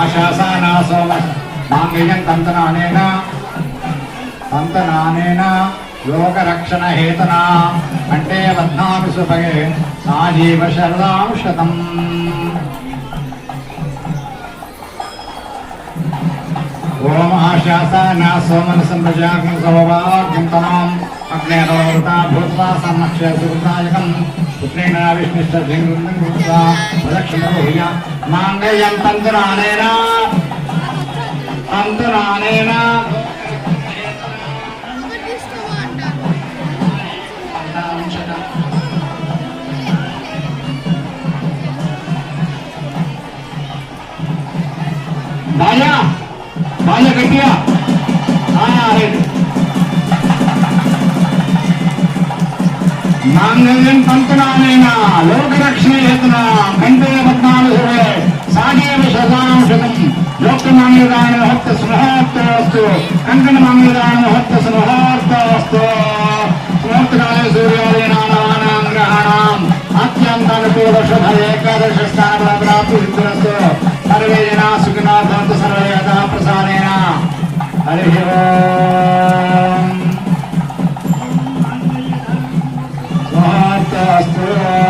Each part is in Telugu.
ఆశాసానా సోమ మాంగళ్యం తంతనానేన తంతనానేన యోగరక్షణ హేతన అంటే బధ్నామి సుభగే సాజీవ శరదాం శతం ఓం ఆశాసాన సోమన సంప్రజాగ్ని సౌభాగ్యం తనాం అగ్నేరవృతా భూత్వా సన్నక్ష సుహృదాయకం పుత్రేణ విష్ణుష్ట ధింగుత్వా ప్రదక్షిణ మాంగళ్యం తంతునానేన తంతునానేన బాజా బాజా గట్టిగా. రైట్. మాంగళ్యం పంతనానేన లోకరక్షణ చేతున కంటే పద్నాలుగు సాగేవ శతాంశతం లోక మాంగళ్యాన హత్త స్మృహార్తవస్తు కంకణ మాంగళ్యాన హత్త స్మృహార్తవస్తు సూర్యోదయ సూర్యాదీనానాం గ్రహాణం. అత్యంతానుకూల శుభ ఏకాదశ స్థాన ప్రాప్తి సిద్ధిరస్తు సర్వే జనా సుఖినా భవంతు సర్వే యథా ప్రసాదేన హరి ఓం Yeah.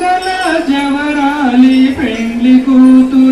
కల జవరాలి పెండ్లి కూతురు.